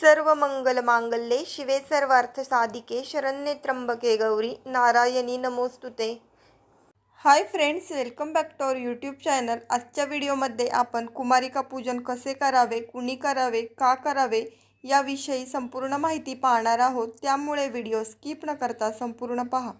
सर्व मंगल मांगल्ये शिवे सर्वार्थ साधिके शरण्ये त्र्यंबके गौरी नारायणी नमोस्तुते. Hi friends welcome back to our YouTube channel. आजच्या व्हिडिओमध्ये आपण कुमारिका पूजन कसे करावे कुणी करावे का करावे याविषयी संपूर्ण माहिती पाहणार आहोत. त्यामुळे व्हिडिओ स्किप न करता संपूर्ण पहा.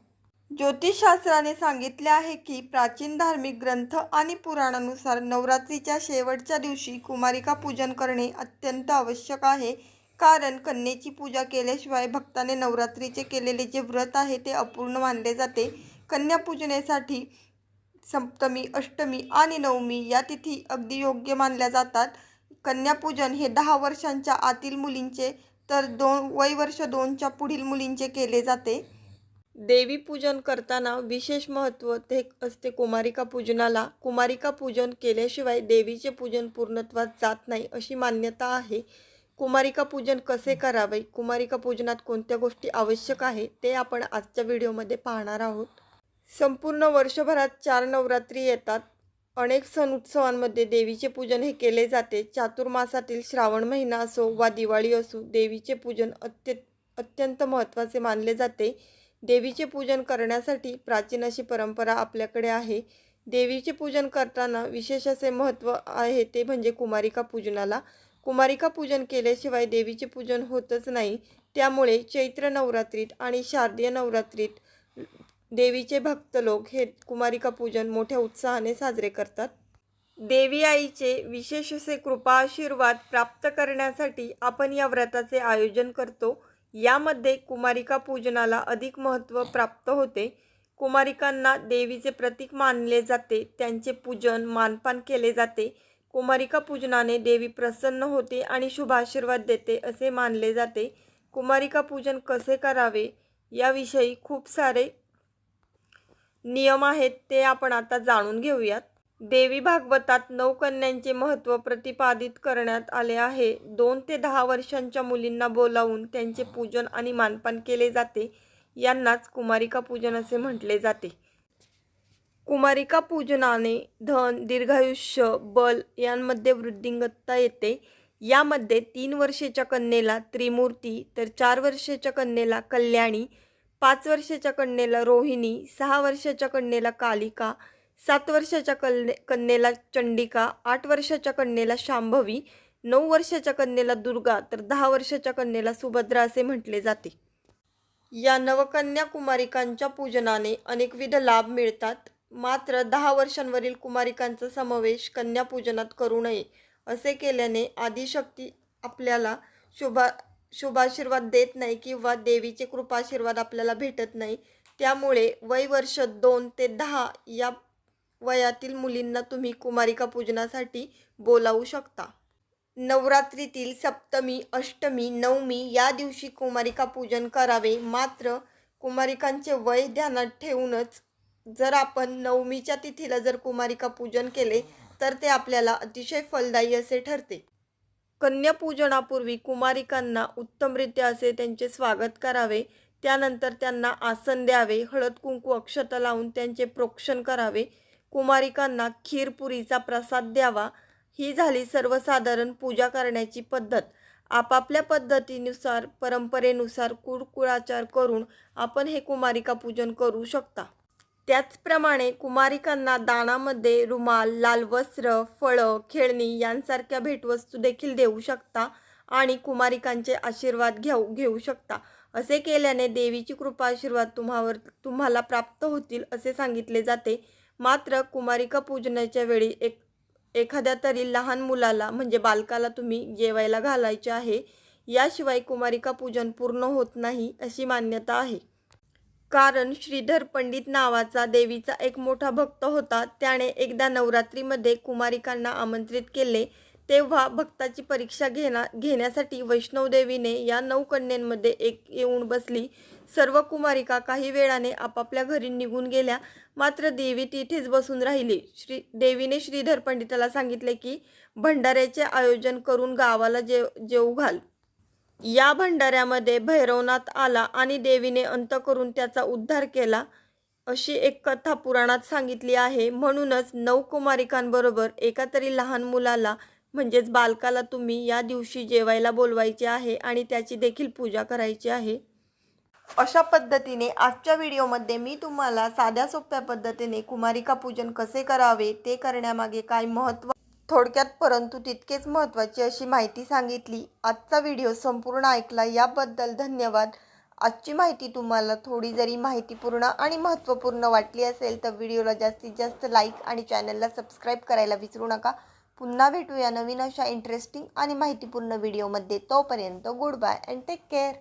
ज्योतिषशास्त्राने सांगितले आहे की प्राचीन धार्मिक ग्रंथ आणि पुराणानुसार नवरात्रीच्या शेवटच्या दिवशी कुमारिका पूजन करणे अत्यंत आवश्यक आहे. कारण कन्येची पूजा केल्याशिवाय भक्ताने नवरात्रीचे केलेले जे व्रत आहे ते अपूर्ण मानले जाते. कन्या पूजनेसाठी सप्तमी अष्टमी आणि नवमी या तिथी अगदी योग्य मानल्या जातात. कन्यापूजन हे दहा वर्षांच्या आतील मुलींचे तर दोन वय वर्ष दोनच्या पुढील मुलींचे केले जाते. देवी पूजन करताना विशेष महत्त्व ते असते कुमारिका पूजनाला. कुमारिका पूजन केल्याशिवाय देवीचे पूजन पूर्णत्वात जात नाही अशी मान्यता आहे. कुमारिका पूजन कसे करावे? कुमारिका पूजनात कोणत्या गोष्टी आवश्यक आहे? ते आपण आजच्या व्हिडिओमध्ये पाहणार आहोत. संपूर्ण वर्षभरात चार नवरात्री येतात. अनेक सण उत्सवांमध्ये देवीचे पूजन हे केले जाते. चातुर्मासातील श्रावण महिना असो वा दिवाळी असो देवीचे पूजन अत्य अत्यंत महत्त्वाचे मानले जाते. देवीचे पूजन करण्यासाठी प्राचीन अशी परंपरा आपल्याकडे आहे. देवीचे पूजन करताना विशेष असे महत्त्व आहे ते म्हणजे कुमारिका पूजनाला. कुमारिका पूजन केल्याशिवाय देवीचे पूजन होतच नाही. त्यामुळे चैत्र नवरात्रीत आणि शारदीय नवरात्रीत देवीचे भक्त लोक हे कुमारिका पूजन मोठ्या उत्साहाने साजरे करतात. देवी आईचे विशेष असे कृपा आशीर्वाद प्राप्त करण्यासाठी आपण या व्रताचे आयोजन करतो. यामध्ये कुमारिका पूजनाला अधिक महत्त्व प्राप्त होते. कुमारिकांना देवीचे प्रतीक मानले जाते. त्यांचे पूजन मानपान केले जाते. कुमारिका पूजनाने देवी प्रसन्न होते आणि शुभ आशीर्वाद देते असे मानले जाते. कुमारिका पूजन कसे करावे? याविषयी खूप सारे नियम आहेत ते आपण आता जाणून घेऊयात. देवी भागवतात नऊ कन्यांचे महत्त्व प्रतिपादित करण्यात आले आहे. दोन ते दहा वर्षांच्या मुलींना बोलावून त्यांचे पूजन आणि मानपान केले जाते. यांनाच कुमारिका पूजन असे म्हटले जाते. कुमारिका पूजनाने धन दीर्घायुष्य बल यांमध्ये वृद्धिंगत्ता येते. यामध्ये तीन वर्षाच्या कन्येला त्रिमूर्ती तर चार वर्षाच्या कन्येला कल्याणी पाच वर्षाच्या कन्येला रोहिणी सहा वर्षाच्या कन्येला कालिका सात वर्षाच्या कन्ये कन्येला चंडिका आठ वर्षाच्या कन्येला शांभवी नऊ वर्षाच्या कन्येला दुर्गा तर दहा वर्षाच्या कन्येला सुभद्रा असे म्हटले जाते. या नवकन्या कुमारिकांच्या पूजनाने अनेकविध लाभ मिळतात. मात्र दहा वर्षांवरील कुमारिकांचा समावेश कन्यापूजनात करू नये असे केल्याने आदिशक्ती आपल्याला शुभा शुभाशीर्वाद देत नाही किंवा देवीचे कृपाशीर्वाद आपल्याला भेटत नाही. त्यामुळे वय वर्ष दोन ते दहा या वयातील मुलींना तुम्ही कुमारिका पूजनासाठी बोलावू शकता. नवरात्रीतील सप्तमी अष्टमी नवमी या दिवशी कुमारिका पूजन करावे. मात्र कुमारिकांचे वय ध्यानात ठेवूनच जर आपण नवमीच्या तिथीला जर कुमारिका पूजन केले तर ते आपल्याला अतिशय फलदायी असे ठरते. कन्यापूजनापूर्वी कुमारिकांना उत्तमरित्या असे त्यांचे स्वागत करावे त्यानंतर त्यांना आसन द्यावे हळद कुंकू अक्षता लावून त्यांचे प्रोक्षण करावे. कुमारिकांना खीरपुरीचा प्रसाद द्यावा. ही झाली सर्वसाधारण पूजा करण्याची पद्धत. आपापल्या पद्धतीनुसार परंपरेनुसार कुळकुळाचार करून आपण हे कुमारिका पूजन करू शकता. त्याचप्रमाणे कुमारिकांना दानामध्ये रुमाल लाल वस्त्र फळं खेळणी यांसारख्या भेटवस्तू देखील देऊ शकता आणि कुमारिकांचे आशीर्वाद घेऊ घेऊ शकता. असे केल्याने देवीची कृपा आशीर्वाद तुम्हावर तुम्हाला प्राप्त होतील असे सांगितले जाते. मात्र कुमारिका पूजनाच्या वेळी एक एखाद्या तरी लहान मुलाला म्हणजे बालकाला तुम्ही जेवायला घालायचे आहे याशिवाय कुमारिका पूजन पूर्ण होत नाही अशी मान्यता आहे. कारण श्रीधर पंडित नावाचा देवीचा एक मोठा भक्त होता. त्याने एकदा नवरात्रीमध्ये कुमारिकांना आमंत्रित केले. तेव्हा भक्ताची परीक्षा घेना घेण्यासाठी वैष्णवदेवीने या नऊ कन्यांमध्ये एक येऊन बसली. सर्व कुमारिका काही वेळाने आपापल्या घरी निघून गेल्या. मात्र देवी तिथेच बसून राहिली. श्री देवीने श्रीधर पंडिताला सांगितले की भंडाऱ्याचे आयोजन करून गावाला जेव जेऊ घाल. या भंडाऱ्यामध्ये भैरवनाथ आला आणि देवीने अंत करून त्याचा उद्धार केला अशी एक कथा पुराणात सांगितली आहे. म्हणूनच नऊ कुमारिकांबरोबर एका तरी लहान मुलाला म्हणजेच बालकाला तुम्ही या दिवशी जेवायला बोलवायचे आहे आणि त्याची देखील पूजा करायची आहे. अशा पद्धतीने आजच्या व्हिडिओमध्ये मी तुम्हाला साध्या सोप्या पद्धतीने कुमारिका पूजन कसे करावे ते करण्यामागे काय महत्त्व थोडक्यात परंतु तितकेच महत्त्वाची अशी माहिती सांगितली. आजचा व्हिडिओ संपूर्ण ऐकला याबद्दल धन्यवाद. आजची माहिती तुम्हाला थोडी जरी माहितीपूर्ण आणि महत्त्वपूर्ण वाटली असेल तर व्हिडिओला जास्तीत जास्त लाईक आणि चॅनलला सबस्क्राईब करायला विसरू नका. पुन्हा भेटूया नवीन अशा इंटरेस्टिंग आणि माहितीपूर्ण व्हिडिओमध्ये. तोपर्यंत good bye and take care